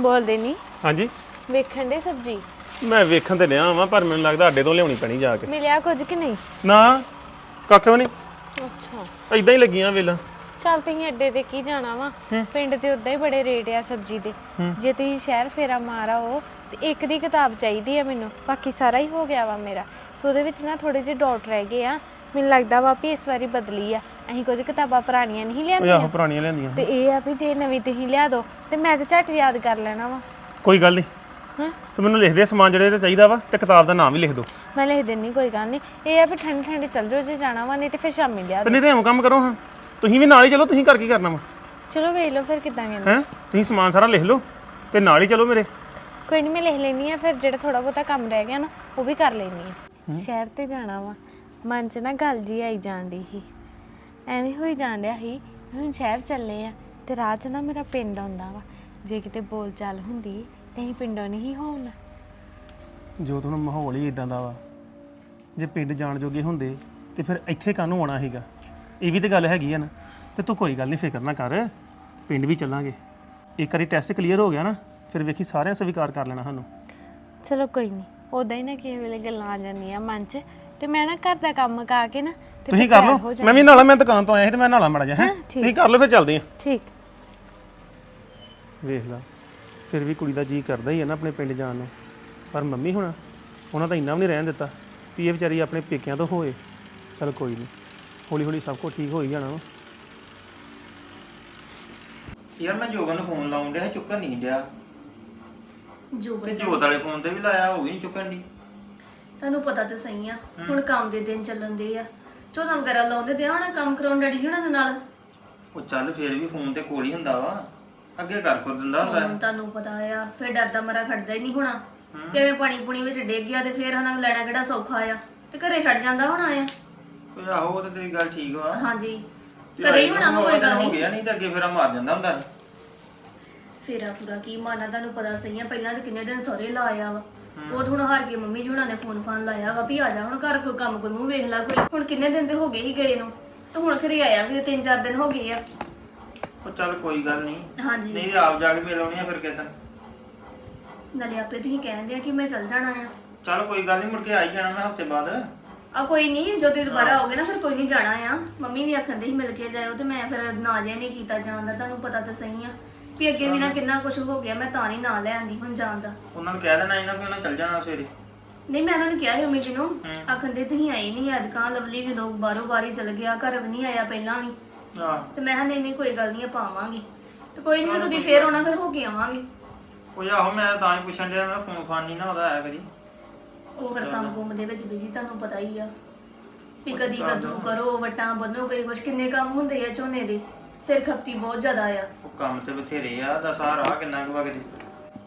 ਬੋਲਦੇ ਨਹੀਂ ਹਾਂਜੀ। ਵੇਖਣ ਦੇ ਸਬਜੀ? ਮੈਂ ਵੇਖਣ ਤੇ ਲਿਆ ਵਾਂ ਪਰ ਮੈਨੂੰ ਲੱਗਦਾ ਅੱਡੇ ਤੋਂ ਲਿਆਉਣੀ ਪੈਣੀ ਜਾ ਕੇ। ਮਿਲਿਆ ਕੁਝ ਕਿ ਨਹੀਂ? ਨਾ ਕੱਖ ਵੀ ਨਹੀਂ। ਅੱਛਾ। ਇਦਾਂ ਹੀ ਲੱਗੀਆਂ ਵੇਲਾਂ। ਚੱਲ ਤੁਸੀਂ ਅੱਡੇ ਤੇ ਕੀ ਜਾਣਾ ਵਾ? ਪਿੰਡ ਤੇ ਉਦਾਂ ਹੀ ਬੜੇ ਰੇਟ ਆ ਸਬਜੀ ਦੇ। ਜੇ ਤੁਸੀਂ ਸ਼ਹਿਰ ਫੇਰਾ ਮਾਰਾ ਹੋ ਤੇ ਇੱਕ ਦੀ ਕਿਤਾਬ ਚਾਹੀਦੀ ਆ ਮੈਨੂੰ। ਬਾਕੀ ਸਾਰਾ ਹੀ ਹੋ ਗਿਆ ਵਾ ਮੇਰਾ। ਤੇ ਉਹਦੇ ਵਿੱਚ ਨਾ ਥੋੜੇ ਜਿਹੇ ਡਾਟ ਰਹਿ ਗਏ ਆ। ਮੈਨੂੰ ਲੱਗਦਾ ਵਾ ਵੀ ਇਸ ਵਾਰੀ ਬਦਲੀ ਆ। ਅਸੀਂ ਕੁਝ ਕਿਤਾਬਾਂ ਪੁਰਾਣੀਆਂ ਨਹੀਂ ਉਹ ਲਿਆਂਦੀਆਂ। ਆਹੋ ਪੁਰਾਣੀਆਂ ਲਿਆਂਦੀਆਂ। ਤੇ ਇਹ ਆ ਵੀ ਜੇ ਨਵੀਂ ਤੁਸੀਂ ਲਿਆ ਦੋ ਤੇ ਮੈਂ ਤੇ ਝੱਟ ਯਾਦ ਕਰ ਲੈਣਾ ਵਾ। ਕੋਈ ਗੱਲ ਨਹੀਂ। ਹਾਂ? ਤੂੰ ਮੈਨੂੰ ਲਿਖ ਦੇ ਸਮਾਨ ਜਿਹੜੇ ਤੇ ਚਾਹੀਦਾ ਵਾ ਤੇ ਕਿਤਾਬ ਦਾ ਨਾਮ ਵੀ ਲਿਖ ਦੋ। ਮੈਂ ਲਿਖ ਦਿੰਨੀ ਕੋਈ ਗੱਲ ਨਹੀਂ। ਇਹ ਆ ਵੀ ਠੰਡ ਠੰਡ ਚੱਲ ਜਾਓ ਜੇ ਜਾਣਾ ਵਾ ਨਹੀਂ ਤੇ ਫਿਰ ਸ਼ਾਮੀ ਲਿਆ ਤੇ ਦਿਓ ਨਹੀਂ ਤੇ ਐਵੇਂ ਕੰਮ ਕਰੋ ਹਾਂ। ਤੁਸੀਂ ਵੀ ਨਾਲ ਹੀ ਚਲੋ ਤੁਸੀਂ ਕਰ ਕੀ ਕਰਨਾ ਵਾ? ਚਲੋ ਵੇਖ ਲਓ ਫਿਰ ਕਿੱਦਾਂ ਕਹਿੰਦੇ ਹੈ? ਤੁਸੀਂ ਸਮਾਨ ਸਾਰਾ ਲਿਖ ਲਓ ਤੇ ਨਾਲ ਹੀ ਚਲੋ ਮੇਰੇ। ਕੋਈ ਨਹੀਂ ਮੈਂ ਲਿਖ ਲੈਣੀ ਆ ਫਿਰ ਜਿਹੜਾ ਥੋੜਾ ਬਹੁਤਾ ਕੰਮ ਰਹਿ ਗਿਆ ਨਾ ਉਹ ਵੀ ਕਰ ਲੈਣੀ ਆ ਸ਼ਹਿਰ ਤੇ ਜਾਣਾ ਵਾ। ਮਨ 'ਚ ਨਾ ਗੱਲ ਜੀ ਆਈ ਜਾਂਦੀ ਸੀ। ਐਵੇਂ ਹੋਈ ਜਾਣ ਡਿਆ ਸੀ ਵੀ ਹੁਣ ਸ਼ਹਿਰ ਚੱਲੇ ਆ ਤੇ ਰਾਹ 'ਚ ਨਾ ਮੇਰਾ ਪਿੰਡ ਆਉਂਦਾ ਵਾ। ਜੇ ਕਿਤੇ ਬੋਲ ਚਾਲ ਹੁੰਦੀ ਤੇ ਅਸੀਂ ਪਿੰਡੋਂ ਨਹੀਂ ਹੋਣਾ। ਜੋ ਤੁਹਾਨੂੰ ਮਾਹੌਲ ਹੀ ਇਦਾਂ ਦਾ ਵਾ। ਜੇ ਪਿੰਡ ਜਾਣ ਜੋਗੇ ਹੁੰਦੇ ਤੇ ਫਿਰ ਇੱਥੇ ਕਾਹਨੂੰ ਆਉਣਾ ਸੀਗਾ? ਇਹ ਵੀ ਤੇ ਗੱਲ ਹੈਗੀ ਆ ਨਾ। ਤੇ ਤੂੰ ਕੋਈ ਗੱਲ ਨਹੀਂ ਫਿਕਰ ਨਾ ਕਰ। ਪਿੰਡ ਵੀ ਚੱਲਾਂਗੇ। ਇੱਕ ਵਾਰੀ ਟੈਸਟ ਕਲੀਅਰ ਹੋ ਗਿਆ ਨਾ ਫਿਰ ਵੇਖੀ ਸਾਰਿਆਂ ਸਵੀਕਾਰ ਕਰ ਲੈਣਾ ਸਾਨੂੰ। ਚਲੋ ਕੋਈ ਨਹੀਂ ਉਦਾਂ ਹੀ ਨਾ ਕਿਸੇ ਵੇਲੇ ਗੱਲਾਂ ਆ ਜਾਂਦੀਆਂ ਮਨ 'ਚ। ਤੇ ਮੈਂ ਨਾ ਘਰ ਦਾ ਕੰਮ ਕਾ ਕੇ ਨਾ ਤੇ ਤੁਸੀਂ ਕਰ ਲਓ। ਮੈਂ ਵੀ ਨਾਲਾ ਮੈਂ ਦੁਕਾਨ ਤੋਂ ਆਇਆ ਸੀ ਤੇ ਮੈਂ ਨਾਲਾ ਮੜਾ ਜਾ ਹੈ? ਹਾਂ, ਠੀਕ। ਤੁਸੀਂ ਕਰ ਲਓ ਫਿਰ ਚੱਲਦੇ ਆਂ। ਠੀਕ। ਵੇਖ ਲਾ ਫਿਰ ਵੀ ਕੁੜੀ ਦਾ ਜੀ ਕਰਦਾ ਹੀ ਹੈ ਨਾ ਆਪਣੇ ਪਿੰਡ ਜਾਣ ਨੂੰ। ਪਰ ਮੰਮੀ ਹੁਣ ਉਹਨਾਂ ਤਾਂ ਇੰਨਾ ਵੀ ਨਹੀਂ ਰਹਿਣ ਦਿੱਤਾ ਵੀ ਇਹ ਵਿਚਾਰੀ ਆਪਣੇ ਪੇਕਿਆਂ ਤੋਂ ਹੋਏ। ਚਲ ਕੋਈ ਨਹੀਂ ਹੌਲੀ ਹੌਲੀ ਸਭ ਕੁਝ ਠੀਕ ਹੋ ਹੀ ਜਾਣਾ ਵਾ। ਯਾਰ ਮੈਂ ਜੋਬਨ ਨੂੰ ਫੋਨ ਲਾਉਣ ਡਿਆ ਚੁੱਕਣ ਨਹੀਂ ਡਿਆ। ਜੋ ਤੇ ਜੋਤ ਵਾਲੇ ਫੋਨ ਤੇ ਵੀ ਲਾਇਆ ਉਹ ਵੀ ਨਹੀਂ ਚੁੱਕਣ ਦੀ ਤੁਹਾਨੂੰ ਪਤਾ ਤਾਂ ਸਹੀ ਆ ਹੁਣ ਕੰਮ ਦੇ ਦਿਨ ਚੱਲਣ ਦੇ ਆ। ਚੌਦਾਂ ਵਗੈਰਾ ਲਾਉਂਦੇ ਦੇ ਹੋਣਾ ਕੰਮ ਕਰਾਉਣ ਡੈਡੀ ਜੀ ਹੁਣਾਂ ਦੇ ਨਾਲ? ਉਹ ਚੱਲ ਫੇਰ ਵੀ ਫੋਨ ਤੇ ਕੋਲ ਹੀ ਹੁੰਦਾ ਵਾ। ਅੱਗੇ ਕਰ ਕਰ ਦਿੰਦਾ ਹੁੰਦਾ ਹੁਣ ਤੁਹਾਨੂੰ ਪਤਾ ਆ ਫਿਰ ਡਰਦਾ ਮਰਾ ਖੜਦਾ ਹੀ ਨਹੀਂ ਹੋਣਾ। ਕਿਵੇਂ ਪਾਣੀ ਪੁਣੀ ਵਿੱਚ ਡਿੱਗ ਗਿਆ ਤੇ ਫਿਰ ਹਨਾ ਲੈਣਾ ਕਿਹੜਾ ਸੌਖਾ ਆ। ਤੇ ਘਰੇ ਛੱਡ ਜਾਂਦਾ ਹੋਣਾ ਆ। ਕੋਈ ਆਹੋ ਉਹ ਤੇ ਤੇਰੀ ਗੱਲ ਠੀਕ ਵਾ। ਹਾਂਜੀ। ਘਰੇ ਹੀ ਹੋਣਾ ਵਾ, ਕੋਈ ਗੱਲ ਹੋ ਨਹੀਂ। ਗਿਆ ਨਹੀਂ ਤਾਂ ਅੱਗੇ ਫੇਰਾ ਮਾਰ ਜਾਂਦਾ ਹੁੰਦਾ। ਸੀ। ਫੇਰਾ ਪੂਰਾ ਕੀ ਮਾਨਾ ਤੁਹਾਨੂੰ ਪਤਾ ਸਹੀ ਆ ਪਹਿਲਾਂ ਤਾਂ ਕਿੰਨੇ ਦਿਨ ਸਹੁਰੇ ਲਾਇਆ ਵਾ। ਉਹ ਤਾਂ ਹੁਣ ਹਾਰ ਕੇ ਮੰਮੀ ਜੀ ਹੁਣਾਂ ਨੇ ਫੋਨ ਫਾਨ ਲਾਇਆ ਵਾ ਵੀ ਆ ਜਾ ਹੁਣ ਘਰ ਕੋਈ ਕੰਮ ਕੋਈ ਮੂੰਹ ਵੇਖ ਲੈ ਕੋਈ। ਹੁਣ ਕਿੰਨੇ ਦਿਨ ਤੇ ਹੋ ਗਏ ਹੀ ਗਏ ਨੂੰ? ਤੇ ਹੁਣ ਘਰੇ ਆਇਆ ਵੀ ਤਿੰਨ ਚਾਰ ਦਿਨ ਹੋ ਗਏ ਆ। ਉਹ ਚੱਲ ਕੋਈ ਗੱਲ ਨਹੀਂ। ਹਾਂਜੀ। ਨਹੀਂ ਆਪ ਜਾ ਕੇ ਮਿਲ ਆਉਣੀ ਆ ਫਿਰ ਕਿਤੇ ਨਾਲੇ ਆਪੇ ਤੁਸੀਂ ਕਹਿੰਦੇ ਆ ਕਿ ਮੈਂ ਚੱਲ ਜਾਣਾ ਆ। ਚੱਲ ਕੋਈ ਗੱਲ ਨਹੀਂ ਮੁੜ ਕੇ ਆ ਹੀ ਜਾਣਾ ਮੈਂ ਹਫ਼ਤੇ ਬਾਅਦ। ਆ ਕੋਈ ਨਹੀਂ ਜਦੋਂ ਤੁਸੀਂ ਦੁਬਾਰਾ ਆਓਗੇ ਨਾ ਫਿਰ ਕੋਈ ਨਹੀਂ ਜਾਣਾ ਆ। ਮੰਮੀ ਵੀ ਆਖੰਦੇ ਸੀ ਮਿਲ ਕੇ ਜਾਇਓ ਤੇ ਮੈਂ ਫਿਰ ਨਾ ਜੇ ਨਹੀਂ ਕੀਤਾ ਜਾਣ ਦਾ ਤੁਹਾਨੂੰ ਪਤਾ ਤਾਂ ਸਹੀ ਆ। ਵੀ ਅੱਗੇ ਵੀ ਨਾ ਕਿੰਨਾ ਕੁਝ ਹੋ ਗਿਆ ਮੈਂ ਤਾਂ ਨਹੀਂ ਨਾ ਲੈ ਆਂਦੀ ਹੁਣ ਜਾਣ ਦਾ। ਉਹਨਾਂ ਨੂੰ ਕਹਿ ਦੇਣਾ ਇਹਨਾਂ ਕਿ ਉਹਨਾਂ ਚੱਲ ਜਾਣਾ ਸਵੇਰੇ। ਨਹੀਂ ਮੈਂ ਉਹਨਾਂ ਨੂੰ ਕਿਹਾ ਸੀ ਮੰਮੀ ਜੀ ਨੂੰ ਆਖੰਦੇ ਤੁਸੀਂ ਆਏ ਨਹੀਂ ਅਦਕਾਂ ਲਵਲੀ ਜਦੋਂ ਬਾਹਰੋਂ ਬਾਰੀ ਚਲ ਗਿਆ ਘਰ ਵੀ ਨਹੀਂ ਆਇਆ ਪਹਿਲਾਂ ਵੀ। ਆਹ। ਤੇ ਮੈਂ ਕਿਹਾ ਨਹੀਂ ਨਹੀਂ ਕੋਈ ਗੱਲ ਨਹੀਂ ਆਪਾਂ ਆਵਾਂਗੇ। ਤੇ ਕੋਈ ਨਹੀਂ ਤੁਸੀਂ ਫੇਰ ਆਉਣਾ ਫਿਰ ਹੋ ਕੇ ਆਵਾਂਗੇ। ਉਹ ਆਹੋ ਮੈਂ ਤਾਂ ਹੀ ਪੁੱਛਣ ਡਿਆ ਮੈਂ ਫੋਨ ਫਾਨ ਨਹੀਂ ਨਾ ਉਹਦਾ ਆਇਆ ਕਦੀ। ਉਹ ਫਿਰ ਕੰਮ ਕੁੰਮ ਦੇ ਵਿੱਚ ਬਿਜ਼ੀ ਤੁਹਾਨੂੰ ਪਤਾ ਹੀ ਆ। ਵੀ ਕਦੀ ਕੱਦੂ ਕਰੋ ਵਟਾਂ ਬੰਨੋ ਕਈ ਕੁਛ ਕਿੰਨੇ ਕੰਮ ਹੁੰਦੇ ਆ ਝੋਨੇ ਦੇ। ਸਿਰ ਖਪਤੀ ਬਹੁਤ ਜ਼ਿਆਦਾ ਆ। ਉਹ ਕੰਮ ਤੇ ਬਥੇਰੇ ਆ ਦਾ ਸਾਰਾ ਕਿੰਨਾ ਕੁ ਵਗਦੀ।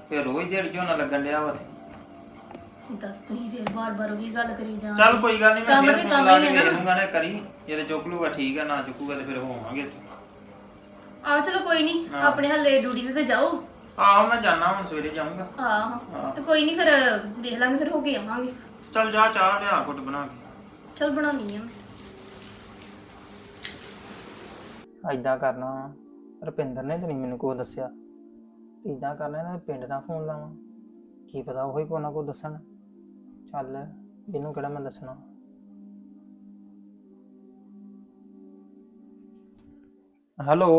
ਫਿਰ ਰੋਜ਼ ਦਿਹਾੜੀ ਝੋਨਾ ਲੱਗਣ ਡਿਆ ਵਾ ਤੇ ਦੱਸ ਤੁਸੀਂ ਫੇਰ ਬਾਰ-ਬਾਰ ਉਹੀ ਗੱਲ ਕਰੀ ਜਾਂ ਚੱਲ ਕੋਈ ਗੱਲ ਨਹੀਂ ਮੈਂ ਕੰਮ ਫਿਰ ਤੇ ਕੰਮ ਲਾ ਹੀ ਕੇ ਹੈ ਨਾ। ਦੂੰਗਾ ਨਾ ਕਰੀ ਜੇ ਚੁੱਕ ਲੂਗਾ ਠੀਕ ਆ ਨਾ ਚੁੱਕੂਗਾ ਤੇ ਫਿਰ ਹੋਵਾਂਗੇ ਇੱਥੇ ਆ ਚਲੋ ਕੋਈ ਨਹੀਂ ਆਪਣੇ ਹੱਲੇ ਡਿਊਟੀ ਤੇ ਤਾਂ ਜਾਓ। ਆਹੋ ਮੈਂ ਜਾਣਾ ਹੁਣ ਸਵੇਰੇ ਜਾਊਂਗਾ। ਆਹੋ ਤੇ ਕੋਈ ਨਹੀਂ ਫਿਰ ਵੇਖ ਲਾਂਗੇ ਫਿਰ ਹੋ ਕੇ ਆਵਾਂਗੇ। ਚੱਲ ਜਾ ਚਾਹ ਲਿਆ ਘੁੱਟ ਬਣਾ ਕੇ। ਚਲ ਬਣਾਉਣੀ ਆ ਮੈਂ। ਐਦਾਂ ਕਰਨਾ ਰੁਪਿੰਦਰ ਨੇ ਤੇ ਨਹੀਂ ਮੈਨੂੰ ਕੋਈ ਦੱਸਿਆ। ਇਦਾਂ ਕਰਨਾ ਇਹਨਾਂ ਦੇ ਪਿੰਡ ਦਾ ਫੋਨ ਲਾਵਾਂ। ਕੀ ਪਤਾ ਉਹੀ ਕੋ ਨਾ ਕੋ ਦੱਸਣ। ਚੱਲ ਇਹਨੂੰ ਕਿਹੜਾ ਮੈਂ ਦੱਸਣਾ। ਹੈਲੋ।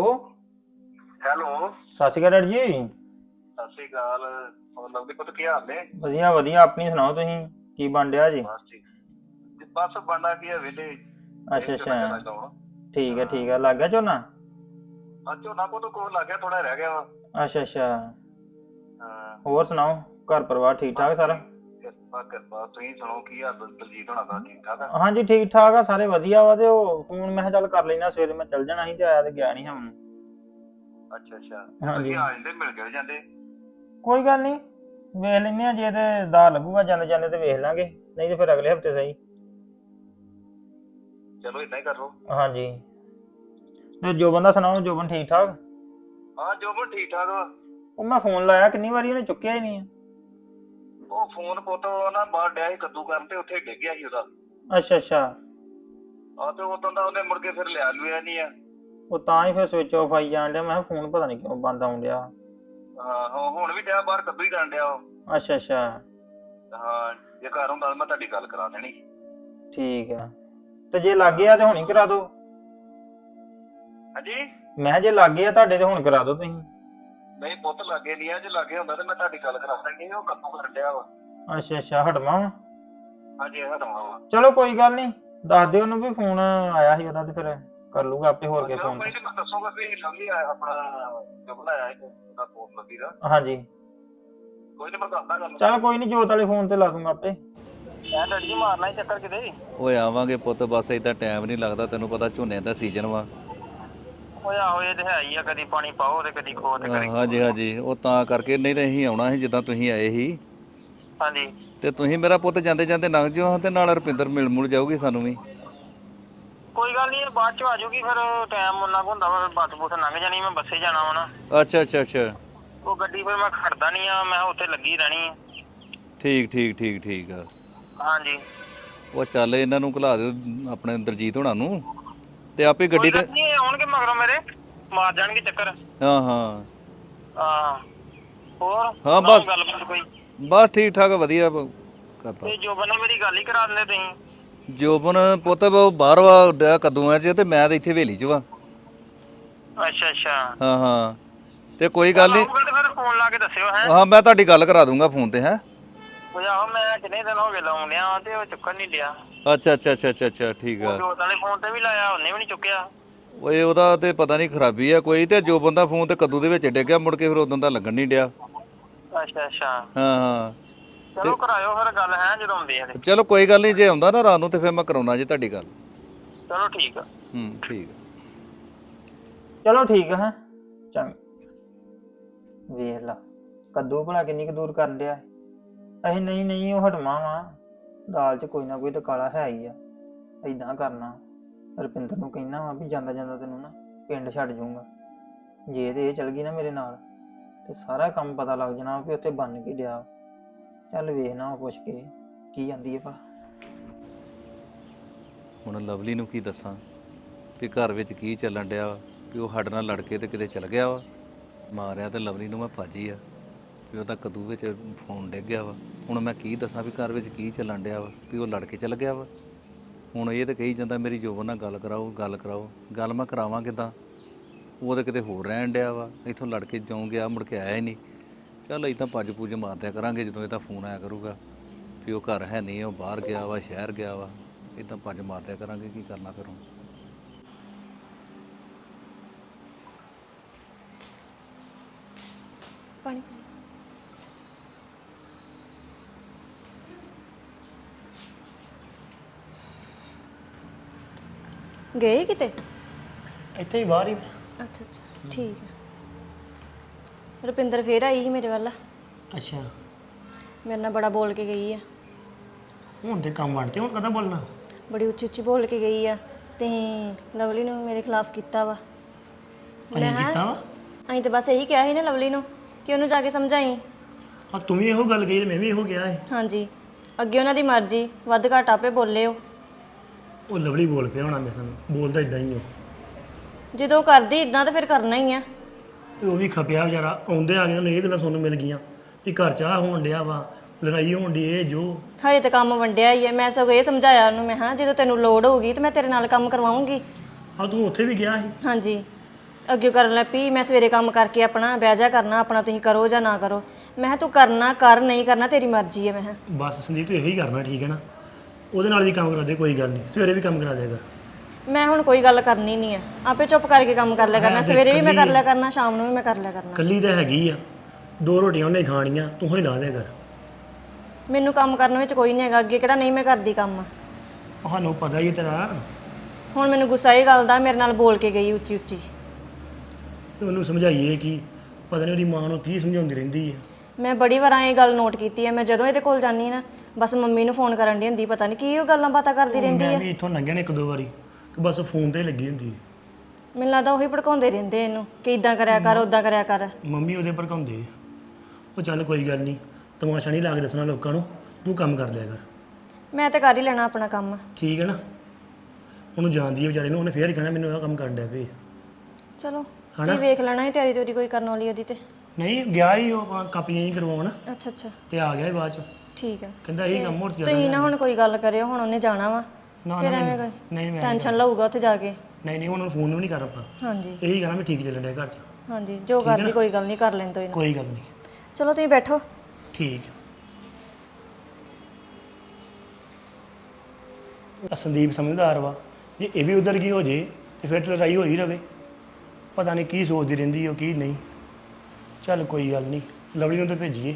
ਹੈਲੋ। ਸਤਿ ਸ਼੍ਰੀ ਅਕਾਲ ਡੈਡੀ ਜੀ। ਸਤਿ ਸ਼੍ਰੀ ਅਕਾਲ। ਹੋਰ ਲਵਲੀ ਪੁੱਤ ਕੀ ਹਾਲ ਨੇ? ਵਧੀਆ ਵਧੀਆ। ਆਪਣੀ ਸੁਣਾਓ ਤੁਸੀਂ? ਕੀ ਬਣ ਡਿਆ ਜੀ? ਬਸ ਠੀਕ। ਤੇ ਬਸ ਬਣਨਾ ਕੀ ਹੈ ਵੇਲੇ ਅੱਛਾ। ਅੱਛਾ ਠੀਕ ਹੈ ਠੀਕ ਹੈ। ਲੱਗ ਗਿਆ ਝੋਨਾ? ਅੱਜ ਝੋਨਾ ਕੋਲ ਕੋਲ ਲੱਗ ਗਿਆ ਥੋੜਾ ਰਹਿ ਗਿਆ ਵਾ। ਅੱਛਾ ਅੱਛਾ। ਹਾਂ। ਹੋਰ ਸੁਣਾਓ ਘਰ ਪਰਿਵਾਰ ਠੀਕ ਠਾਕ ਸਾਰਾ? ਕਿਰਪਾ ਕਿਰਪਾ। ਤੁਸੀਂ ਸੁਣਾਓ ਕੀ ਹਾਲ ਦਲ- ਦਲਜੀਤ ਹੋਣਾ ਦਾ ਠੀਕ ਠਾਕ ਆ? ਹਾਂਜੀ ਠੀਕ ਠਾਕ ਆ ਸਾਰੇ ਵਧੀਆ ਵਾ ਤੇ ਉਹ ਫੋਨ ਮੈਂ ਕਿਹਾ ਚੱਲ ਕਰ ਲੈਣਾ ਸਵੇਰੇ ਮੈਂ ਚੱਲ ਜਾਣਾ ਸੀ ਤੇ ਆਇਆ ਤੇ ਗਿਆ ਨਹੀਂ ਹੁਣ ਅੱਛਾ ਅੱਛਾ। ਹਾਂਜੀ। ਤੁਸੀਂ ਆ ਜਾਂਦੇ ਮਿਲ ਕੇ ਜਾਂਦੇ? ਕੋਈ ਗੱਲ ਨਹੀਂ ਵੇਖ ਲੈਨੇ ਆ ਜੇ ਤੇ ਦਾ ਲੱਗੂਗਾ ਜਾਂਦੇ ਜਾਂਦੇ ਤੇ ਵੇਖ ਲਾਂਗੇ ਨਹੀਂ ਤੇ ਫਿਰ ਅਗਲੇ ਹਫ਼ਤੇ ਸਹੀ। ਚਲੋ ਇਦਾਂ ਹੀ ਕਰ ਲਓ। ਹਾਂਜੀ। ਤੇ ਜੋਬਨ ਦਾ ਸੁਣਾਓ ਜੋਬਨ ਠੀਕ ਠਾਕ? ਹਾਂ ਜੋ ਵੀ ਠੀਕ ਠਾਕ ਵਾ ਉਹ ਮੈਂ ਫੋਨ ਲਾਇਆ ਕਿੰਨੀ ਵਾਰੀ ਉਹਨੇ ਚੁੱਕਿਆ ਹੀ ਨਹੀਂ ਆ। ਉਹ ਫੋਨ ਪੁੱਤ ਉਹ ਨਾ ਬਾਹਰ ਡਿਆ ਸੀ ਕੱਦੂ ਕਰਨ ਤੇ ਉੱਥੇ ਡਿੱਗ ਗਿਆ ਸੀ ਉਹਦਾ। ਅੱਛਾ ਅੱਛਾ। ਆ ਤੇ ਉਦੋਂ ਦਾ ਉਹਨੇ ਮੁੜ ਕੇ ਫਿਰ ਲਿਆ ਲੁਆ ਨਹੀਂ ਆ। ਉਹ ਤਾਂ ਹੀ ਫਿਰ ਸਵਿਚ ਆਫ ਆਈ ਜਾਣ ਡਿਆ ਮੈਂ ਕਿਹਾ ਫੋਨ ਪਤਾ ਨਹੀਂ ਕਿਉਂ ਬੰਦ ਆਉਣ ਡਿਆ। ਹਾਂ ਹੁਣ- ਹੁਣ ਵੀ ਡਿਆ ਬਾਹਰ ਕੱਦੂ ਹੀ ਕਰਨ ਡਿਆ ਉਹ। ਅੱਛਾ ਅੱਛਾ। ਹਾਂ ਜੇ ਘਰ ਹੁੰਦਾ ਤਾਂ ਮੈਂ ਤੁਹਾਡੀ ਗੱਲ ਕਰਾ ਦੇਣੀ। ਠੀਕ ਆ। ਤੇ ਜੇ ਲੱਗੇ ਆ ਤੇ ਹੁਣੀ ਕਰਾ ਦਿਓ। ਹਾਂਜੀ? ਮੈਂ ਕਿਹਾ ਜੇ ਲੱਗੇ ਆ ਤੁਹਾਡੇ ਤੇ ਹੁਣ ਕਰਾ ਦਿਓ ਤੁਸੀਂ। ਨਹੀਂ ਪੁੱਤ ਲੱਗੇ ਨਹੀਂ ਆ ਜੇ ਲੱਗੇ ਹੁੰਦਾ ਤਾਂ ਮੈਂ ਤੁਹਾਡੀ ਗੱਲ ਕਰਾ ਦੇਣੀ ਉਹ ਕੱਦੂ ਕਰਨ ਡਿਆ ਵਾ। ਅੱਛਾ ਅੱਛਾ ਹਟਵਾ ਵਾ ਹਾਂਜੀ ਇਹ ਚਲੋ ਕੋਈ ਗੱਲ ਨਹੀਂ ਦੱਸ ਦਿਓ ਉਹਨੂੰ ਵੀ ਫੋਨ ਆਇਆ ਸੀ ਉਹਦਾ ਤੇ ਫਿਰ ਕਰ ਲੂਗਾ ਆਪੇ ਹੋਰ ਕੇ ਫੋਨ। ਕੋਈ ਮੈਂ ਦੱਸੂਗਾ ਵੀ ਲਵਲੀ ਆ ਆਪਣਾ ਜੋ ਬਣਾਇਆ ਹੈ ਉਹਦਾ ਫੋਨ ਲੱਗੀ ਦਾ। ਹਾਂਜੀ। ਕੋਈ ਨਹੀਂ ਮੈਂ ਦੱਸਦਾ ਗੱਲ। ਚਲ ਕੋਈ ਨਹੀਂ ਜੋਤ ਵਾਲੇ ਫੋਨ ਤੇ ਲਾ ਦੂੰਗਾ ਆਪੇ। ਮੈਂ ਡੈਡੀ ਜੀ ਮਾਰਨਾ ਹੀ ਚੱਕਰ ਕਿਤੇ। ਓਏ ਆਵਾਂਗੇ ਪੁੱਤ ਬਸ ਏਦਾਂ ਟਾਈਮ ਨਹੀਂ ਲੱਗਦਾ ਤੈਨੂੰ ਪਤਾ ਝੋਨੇ ਦਾ ਸੀਜ਼ਨ ਵਾ। ਓਏ ਆਹੋ ਇਹ ਤੇ ਹੈ ਹੀ ਆ ਕਦੀ ਪਾਣੀ ਪਾਓ ਤੇ ਕਦੀ ਖੋ ਤੇ ਕਦੀ ਹਾਂਜੀ ਹਾਂਜੀ ਉਹ ਤਾਂ ਕਰਕੇ ਨਹੀਂ ਤਾਂ ਅਸੀਂ ਆਉਣਾ ਸੀ ਜਿੱਦਾਂ ਤੁਸੀਂ ਆਏ ਸੀ। ਹਾਂਜੀ। ਤੇ ਤੁਸੀਂ ਮੇਰਾ ਪੁੱਤ ਜਾਂਦੇ ਜਾਂਦੇ ਲੰਘ ਜਾਓ ਤੇ ਨਾਲ ਰੁਪਿੰਦਰ ਮਿਲ ਮੁਲ ਜਾਊਗੀ ਸਾਨੂੰ ਵੀ। ਕੋਈ ਗੱਲ ਨਹੀਂ ਬਾਅਦ ਚ ਆ ਜਾਊਗੀ ਫਿਰ ਟਾਈਮ ਉਹਨਾਂ ਕੋ ਹੁੰਦਾ ਵਾ ਫਿਰ ਬੱਸ ਬੁੱਸ ਲੰਘ ਜਾਣੀ ਮੈਂ ਬੱਸੇ ਜਾਣਾ ਵਾ ਨਾ। ਅੱਛਾ ਅੱਛਾ ਅੱਛਾ। ਉਹ ਗੱਡੀ ਫਿਰ ਮੈਂ ਖੜਦਾ ਨਹੀਂ ਆ ਮੈਂ ਉੱਥੇ ਲੱਗੀ ਰਹਿਣੀ ਆ। ਠੀਕ ਠੀਕ ਠੀਕ ਠੀਕ ਆ। ਹਾਂਜੀ। ਉਹ ਚੱਲ ਇਹਨਾਂ ਨੂੰ ਘਲਾ ਦਿਓ ਆਪਣੇ ਦਰਜੀਤ ਹੋਣਾ ਨੂੰ। ਤੇ ਆਪੇ ਗੱਡੀ ਤੇ ਨਹੀਂ ਆਉਣਗੇ ਮਗਰੋਂ ਮੇਰੇ। ਮਾਰ ਜਾਣਗੇ ਚੱਕਰ। ਹਾਂ ਹਾਂ। ਹਾਂ। ਹੋਰ? ਹਾਂ, ਸੁਣਾਓ ਬਸ। ਗੱਲਬਾਤ ਕੋਈ? ਬਸ ਠੀਕ ਠਾਕ ਵਧੀਆ ਬ- ਕਰਤਾ ਤੇ ਜੋ ਬਣਾ ਮੇਰੀ ਗੱਲ ਹੀ ਕਰਾ ਦਿੰਦੇ ਤੁਸੀਂ। ਜੋਬਨ ਪੁੱਤ ਉਹ ਬਾਹਰ ਵਾ ਡਿਆ ਕਦੂਆਂ 'ਚ ਤੇ ਮੈਂ ਤਾਂ ਇੱਥੇ ਹਵੇਲੀ 'ਚ ਵਾ। ਅੱਛਾ ਅੱਛਾ। ਹਾਂ ਹਾਂ। ਤੇ ਕੋਈ ਗੱਲ ਨਹੀਂ। ਆਊਗਾ ਤੇ ਫਿਰ ਫੋਨ ਲਾ ਕੇ ਦੱਸਿਓ ਹੈ। ਹਾਂ ਮੈਂ ਤੁਹਾਡੀ ਗੱਲ ਕਰਾ ਦੂੰਗਾ ਫੋਨ ਤੇ ਹੈ। ਉਹ ਆਹੋ ਮੈਂ ਕਿੰਨੇ ਦਿਨ ਹੋ ਗਏ ਲਾਉਣ ਡਿਆ ਤੇ ਉਹ ਚੁੱਕਣ ਨਹੀਂ ਡਿਆ। ਅੱਛਾ ਅੱਛਾ ਅੱਛਾ ਅੱਛਾ ਅੱਛਾ ਠੀਕ ਆ। ਜੋਤ ਵਾਲੇ ਫੋਨ ਤੇ ਵੀ ਲਾਇਆ ਉਹਨੇ ਵੀ ਨਹੀਂ ਚੁੱਕਿਆ। ਓਏ ਉਹਦਾ ਤੇ ਪਤਾ ਨਹੀਂ ਖਰਾਬੀ ਆ ਕੋਈ ਤੇ ਜੋ ਬੰਦਾ ਫੋਨ ਤੇ ਕੱਦੂ ਦੇ ਵਿੱਚ ਡਿੱਗਿਆ ਮੁੜ ਕੇ ਫਿਰ ਉਦੋਂ ਦਾ ਲੱਗਣ ਨਹੀਂ ਡਿਆ। ਅੱਛਾ ਅੱਛਾ। ਹਾਂ ਹਾਂ। ਚਲੋ ਕਰਾਇਓ ਫਿਰ ਗੱਲ ਹੈ ਜਦੋਂ ਆਉਂਦੇ ਆ। ਤੇ ਚਲੋ ਕੋਈ ਗੱਲ ਨਹੀਂ ਜੇ ਆਉਂਦਾ ਨਾ ਰਾਤ ਨੂੰ ਤੇ ਫਿਰ ਮੈਂ ਕਰਾਉਣਾ ਜੀ ਤੁਹਾਡੀ ਗੱਲ। ਚਲੋ ਠੀਕ ਆ। ਹੂੰ ਠੀਕ ਆ। ਚਲੋ ਠੀਕ ਹੈ। ਚੰਗ। ਵੇਖ ਲਾ। ਕੱਦੂ ਭਲਾ ਕਿੰਨੀ ਕੁ ਦੂਰ ਕਰ ਲਿਆ ਅਸੀਂ ਨਹੀਂ ਨਹੀਂ, ਉਹ ਹਟਵਾਂ ਵਾ। ਦਾਲ 'ਚ ਕੋਈ ਨਾ ਕੋਈ ਤਾਂ ਕਾਲਾ ਹੈ ਹੀ ਆ। ਐਦਾਂ ਕਰਨਾ। ਰੁਪਿੰਦਰ ਨੂੰ ਕਹਿਣਾ ਵਾ ਵੀ ਜਾਂਦਾ ਜਾਂਦਾ ਤੈਨੂੰ ਨਾ ਪਿੰਡ ਛੱਡ ਜਾਊਂਗਾ। ਜੇ ਤੇ ਇਹ ਚਲ ਗਈ ਨਾ ਮੇਰੇ ਨਾਲ, ਤੇ ਸਾਰਾ ਕੰਮ ਪਤਾ ਲੱਗ ਜਾਣਾ ਵੀ ਉੱਥੇ ਬਣ ਕੇ ਡਿਆ। ਚੱਲ ਵੇਖਣਾ ਉਹ ਪੁੱਛ ਕੇ ਕੀ ਜਾਂਦੀ ਹੈ ਭਲਾ। ਹੁਣ ਲਵਲੀ ਨੂੰ ਕੀ ਦੱਸਾਂ? ਕਿ ਘਰ ਵਿੱਚ ਕੀ ਚੱਲਣ ਡਿਆ ਵਾ? ਵੀ ਉਹ ਸਾਡੇ ਨਾਲ ਲੜ ਕੇ ਤੇ ਕਿਤੇ ਚਲ ਗਿਆ ਵਾ? ਮਾਰਿਆ ਤੇ ਲਵਲੀ ਨੂੰ ਮੈਂ ਭਾਜੀ ਆ। ਵੀ ਉਹਦਾ ਕਦੂ ਵਿੱਚ ਫੋਨ ਡਿੱਗ ਗਿਆ ਵਾ। ਹੁਣ ਮੈਂ ਕੀ ਦੱਸਾਂ ਵੀ ਘਰ ਵਿੱਚ ਕੀ ਚੱਲਣ ਡਿਆ ਵਾ, ਵੀ ਉਹ ਲੜ ਕੇ ਚਲ ਗਿਆ ਵਾ। ਹੁਣ ਇਹ ਤਾਂ ਕਹੀ ਜਾਂਦਾ ਮੇਰੀ ਜੋਬਨ ਨਾਲ ਗੱਲ ਕਰਾਓ ਗੱਲ ਕਰਾਓ। ਗੱਲ ਮੈਂ ਕਰਾਵਾਂ ਕਿਦਾਂ? ਉਹ ਤਾਂ ਕਿਤੇ ਹੋਰ ਰਹਿਣ ਡਿਆ ਵਾ, ਇੱਥੋਂ ਲੜ ਕੇ ਜਾਉਂ ਗਿਆ, ਮੁੜ ਕੇ ਆਇਆ ਹੀ ਨਹੀਂ। ਚੱਲ ਅਸੀਂ ਤਾਂ ਪੱਜ ਪੂਜ ਮਾਰਦਿਆ ਕਰਾਂਗੇ, ਜਦੋਂ ਇਹਦਾ ਫੋਨ ਆਇਆ ਕਰੂਗਾ ਵੀ ਉਹ ਘਰ ਹੈ ਨਹੀਂ, ਉਹ ਬਾਹਰ ਗਿਆ ਵਾ, ਸ਼ਹਿਰ ਗਿਆ ਵਾ। ਇਦਾਂ ਪੱਜ ਮਾਰਦਿਆ ਕਰਾਂਗੇ, ਕੀ ਕਰਨਾ ਫਿਰ ਹੁਣ? ਪਾਣੀ ਗਏ ਕਿਤੇ? ਇੱਥੇ ਹੀ ਬਾਹਰ ਹੀ ਅੱਛਾ ਅੱਛਾ ਠੀਕ ਹੈ। ਰੁਪਿੰਦਰ ਫੇਰ ਆਈ ਸੀ ਮੇਰੇ ਵੱਲ। ਅੱਛਾ। ਮੇਰੇ ਨਾਲ ਬੜਾ ਬੋਲ ਕੇ ਗਈ ਆ। ਹੁਣ ਤੇ ਕੰਮ ਵੜਤੇ ਹੁਣ ਕਦਾ ਬੋਲਣਾ? ਬੜੀ ਉੱਚੀ ਉੱਚੀ ਬੋਲ ਕੇ ਗਈ ਆ। ਤੇ ਲਵਲੀ ਨੂੰ ਮੇਰੇ ਖਿਲਾਫ ਕੀਤਾ ਵਾ। ਅਸੀਂ ਕੀਤਾ ਵਾ? ਅਸੀਂ ਤੇ ਬਸ ਇਹੀ ਕਿਹਾ ਸੀ ਨਾ ਲਵਲੀ ਨੂੰ ਕਿ ਉਹਨੂੰ ਜਾ ਕੇ ਸਮਝਾਈ। ਆ ਤੂੰ ਵੀ ਇਹੋ ਗੱਲ ਕਹੀ ਤੇ ਮੈਂ ਵੀ ਇਹੋ ਕਿਹਾ ਹੈ ਹਾਂਜੀ। ਅੱਗੇ ਉਹਨਾਂ ਦੀ ਮਰਜ਼ੀ ਵੱਧ ਘੱਟ ਆਪੇ ਬੋਲੇ ਉਹ ਉਹ ਲਵਲੀ ਬੋਲ ਪਿਆ ਹੋਣਾ ਮੇਰੇ ਸਾਨੂੰ ਬੋਲਦਾ ਇਦਾਂ ਹੀ ਉਹ। ਜਦੋਂ ਕਰਦੀ ਇਦਾਂ ਤਾਂ ਫਿਰ ਕਰਨਾ ਹੀ ਆ। ਤੇ ਉਹ ਵੀ ਖਪਿਆ ਵਿਚਾਰਾ। ਆਉਂਦੇ ਆ ਗਏ ਉਹਨੂੰ ਇਹ ਗੱਲਾਂ ਸੁਣਨ ਮਿਲ ਗਈਆਂ ਵੀ ਘਰ ਚਾਹ ਹੋਣ ਡਿਆ ਵਾ ਲੜਾਈ ਹੋਣ ਦੀ ਇਹ ਜੋ। ਹਜੇ ਤਾਂ ਕੰਮ ਵੰਡਿਆ ਹੀ ਆ। ਮੈਂ ਸਗੋਂ ਇਹ ਸਮਝਾਇਆ ਉਹਨੂੰ ਮੈਂ ਹਾਂ ਜਦੋਂ ਤੈਨੂੰ ਲੋੜ ਹੋਊਗੀ ਤੇ ਮੈਂ ਤੇਰੇ ਨਾਲ ਕੰਮ ਕਰਵਾਉਂਗੀ। ਆ ਤੂੰ ਉੱਥੇ ਵੀ ਗਿਆ ਸੀ? ਹਾਂਜੀ। ਅੱਗੇ ਕਰਨ ਲੱਗ ਪਈ ਮੈਂ ਸਵੇਰੇ ਕੰਮ ਕਰਕੇ ਆਪਣਾ ਬਹਿ ਜਾ ਕਰਨਾ ਆਪਣਾ ਤੁਸੀਂ ਕਰੋ ਜਾਂ ਨਾ ਕਰੋ। ਮੈਂ ਕਿਹਾ ਤੂੰ ਕਰਨਾ ਕਰ ਨਹੀਂ ਕਰਨਾ ਤੇਰੀ ਮਰਜ਼ੀ ਹੈ ਮੈਂ ਕਿਹਾ। ਬਸ ਸੰਦੀਪ ਤੂੰ ਇਹੀ ਕਰਨਾ ਠੀਕ ਹੈ ਨਾ? ਉਹਦੇ ਨਾਲ ਵੀ ਕੰਮ ਕਰਾ ਦੇ ਕੋਈ ਗੱਲ ਨਹੀਂ। ਸਵੇਰੇ ਵੀ ਕੰਮ ਕਰਾ ਦੇਗਾ। ਮੈਂ ਹੁਣ ਕੋਈ ਗੱਲ ਕਰਨੀ ਨਹੀਂ ਆ। ਆਪੇ ਚੁੱਪ ਕਰਕੇ ਕੰਮ ਕਰ ਲਿਆ ਕਰਨਾ। ਸਵੇਰੇ ਵੀ ਮੈਂ ਕਰ ਲਿਆ ਕਰਨਾ ਸ਼ਾਮ ਨੂੰ ਵੀ ਮੈਂ ਕਰ ਲਿਆ ਕਰਨਾ। ਕੱਲੀ ਤਾਂ ਹੈਗੀ ਆ। ਦੋ ਰੋਟੀਆਂ ਉਹਨੇ ਖਾਣੀਆਂ ਤੂੰ ਹੀ ਲਾ ਦੇ ਕਰ। ਮੈਨੂੰ ਕੰਮ ਕਰਨ ਵਿੱਚ ਕੋਈ ਨਹੀਂ ਹੈਗਾ। ਅੱਗੇ ਕਿਹੜਾ ਨਹੀਂ ਮੈਂ ਕਰਦੀ ਕੰਮ। ਤੁਹਾਨੂੰ ਪਤਾ ਹੀ ਹੈ ਤੇਰਾ। ਹੁਣ ਮੈਨੂੰ ਗੁੱਸਾ ਇਹ ਗੱਲ ਦਾ ਮੇਰੇ ਨਾਲ ਬੋਲ ਕੇ ਗਈ ਉੱਚੀ ਉੱਚੀ। ਉਹਨੂੰ ਸਮਝਾਈਏ ਕਿ ਪਤਾ ਨਹੀਂ ਉਹਦੀ ਮਾਂ ਨੂੰ ਕੀ ਸਮਝਾਉਂਦੀ ਰਹਿੰਦੀ ਹੈ ਮੈਂ ਬੜੀ ਵਾਰਾਂ ਇਹ ਗੱਲ ਨੋਟ ਕੀਤੀ ਹੈ ਮੈਂ ਜਦੋਂ ਇਹਦੇ ਕੋਲ ਜਾਂਦੀ ਨਾ ਬਸ ਮੰਮੀ ਨੂੰ ਫੋਨ ਕਰਨ ਦੀ ਹੁੰਦੀ ਪਤਾ ਨਹੀਂ ਕੀ ਉਹ ਗੱਲਾਂ ਬਾਤਾਂ ਕਰਦੀ ਰਹਿੰਦੀ ਮੈਂ ਹੈ ਵੀ ਇੱਥੋਂ ਲੰਘਿਆ ਨੇ ਇੱਕ ਦੋ ਵਾਰੀ ਤੇ ਬਸ ਫੋਨ ਤੇ ਲੱਗੀ ਹੁੰਦੀ। ਹੈ ਮੈਨੂੰ ਲੱਗਦਾ ਉਹੀ ਭੜਕਾਉਂਦੇ ਰਹਿੰਦੇ ਇਹਨੂੰ ਕਿ ਇਦਾਂ ਕਰਿਆ ਕਰ ਉਦਾਂ ਕਰਿਆ ਕਰ। ਮੰਮੀ ਉਹਦੇ ਭੜਕਾਉਂਦੇ ਆ। ਉਹ ਚੱਲ ਕੋਈ ਗੱਲ ਨਹੀਂ ਤਮਾਸ਼ਾ ਨਹੀਂ ਲਾ ਕੇ ਦੱਸਣਾ ਲੋਕਾਂ ਨੂੰ ਤੂੰ ਕੰਮ ਕਰ ਲਿਆ ਕਰ। ਮੈਂ ਤੇ ਕਰ ਹੀ ਲੈਣਾ ਆਪਣਾ ਕੰਮ। ਠੀਕ ਹੈ ਨਾ? ਉਹਨੂੰ ਜਾਣਦੀ ਹੈ ਵਿਚਾਰੇ ਨੂੰ ਉਹਨੇ ਫੇਰ ਹੀ ਕਹਿਣਾ ਮੈਨੂੰ ਇਹ ਕੰਮ ਕਰਨ ਡਿਆ ਪਈ ਚਲੋ ਕੀ ਵੇਖ ਲੈਣਾ ਹੈ ਤਿਆਰੀ ਤੋਰੀ ਕੋਈ ਕਰਨ ਵਾਲੀ ਉਹਦੀ ਤੇ। ਨਹੀਂ ਗਿਆ ਹੀ ਉਹ ਕਾਪੀਆਂ ਹੀ ਕਰਵਾਉਣ। ਅੱਛਾ ਅੱਛਾ। ਤੇ ਆ ਗਿਆ ਹੀ ਬਾਅਦ ਚ। ਠੀਕ ਹੈ ਕਹਿੰਦਾ ਇਹ ਕੰਮ ਹੋਰ ਜ਼ਿਆਦਾ ਤੁਸੀਂ ਨਾ ਹੁਣ ਕੋਈ ਗੱਲ ਕਰਿਓ ਹੁਣ ਉਹਨੇ ਜਾਣਾ ਵਾ। ਨਾ ਫਿਰ ਨਾ ਐਵੇਂ ਨਹੀਂ ਕੋਈ ਨਹੀਂ ਮੈਂ ਟੈਨਸ਼ਨ ਲਊਗਾ ਉੱਥੇ ਜਾ ਕੇ। ਨਹੀਂ ਨਹੀਂ ਉਹਨਾਂ ਨੂੰ ਫੋਨ ਵੀ ਨਹੀਂ ਕਰ ਆਪਾਂ। ਹਾਂਜੀ। ਇਹੀ ਕਹਿਣਾ ਵੀ ਠੀਕ ਚੱਲਣ ਡਿਆ ਘਰ ਚ। ਹਾਂਜੀ ਜੋ ਕਰਦੀ ਕੋਈ ਗੱਲ ਨਹੀਂ ਕਰ ਲੈਣ ਤੋਂ ਇਹਨਾਂ ਕੋਈ ਗੱਲ ਨਹੀਂ। ਚਲੋ ਤੁਸੀਂ ਬੈਠੋ। ਠੀਕ ਆ। ਸੰਦੀਪ ਸਮਝਦਾਰ ਵਾ। ਜੇ ਇਹ ਵੀ ਉਧਰ ਕੀ ਹੋ ਜੇ ਤੇ ਫਿਰ ਤਾਂ ਲੜਾਈ ਹੋਈ ਰਵੇ। ਪਤਾ ਨਹੀਂ ਕੀ ਸੋਚਦੀ ਰਹਿੰਦੀ ਉਹ ਕੀ ਨਹੀਂ। ਚੱਲ ਕੋਈ ਗੱਲ ਨਹੀਂ ਲਵਲੀ ਨੂੰ ਤਾਂ ਭੇਜੀਏ।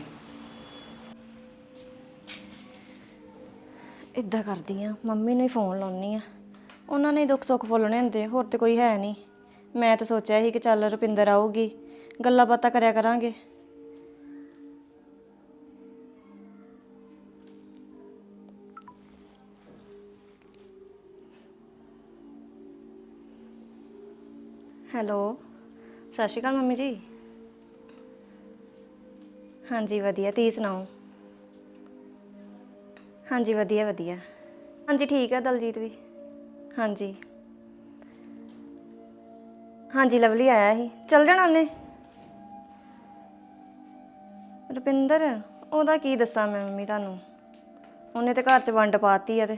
ਇੱਦਾਂ ਕਰਦੀ ਆ, ਮੰਮੀ ਨੂੰ ਹੀ ਫੋਨ ਲਾਉਣੀ ਆ। ਉਹਨਾਂ ਨੇ ਹੀ ਦੁੱਖ ਸੁੱਖ ਫੁੱਲਣੇ ਹੁੰਦੇ, ਹੋਰ ਤੇ ਕੋਈ ਹੈ ਨਹੀਂ। ਮੈਂ ਤਾਂ ਸੋਚਿਆ ਸੀ ਕਿ ਚੱਲ ਰੁਪਿੰਦਰ ਆਊਗੀ, ਗੱਲਾਂ ਬਾਤਾਂ ਕਰਿਆ ਕਰਾਂਗੇ। ਹੈਲੋ, ਸਤਿ ਸ਼੍ਰੀ ਅਕਾਲ ਮੰਮੀ ਜੀ। ਹਾਂਜੀ, ਵਧੀਆ, ਤੁਸੀਂ ਸੁਣਾਓ? ਹਾਂਜੀ, ਵਧੀਆ ਵਧੀਆ। ਹਾਂਜੀ, ਠੀਕ ਹੈ ਦਲਜੀਤ ਵੀ। ਹਾਂਜੀ। ਹਾਂਜੀ, ਲਵਲੀ ਆਇਆ ਸੀ। ਚੱਲ ਜਾਣਾ ਉਹਨੇ? ਰੁਪਿੰਦਰ, ਉਹਦਾ ਕੀ ਦੱਸਾਂ ਮੈਂ ਮੰਮੀ ਤੁਹਾਨੂੰ? ਉਹਨੇ ਤੇ ਘਰ 'ਚ ਵੰਡ ਪਾਤੀ ਆ ਤੇ।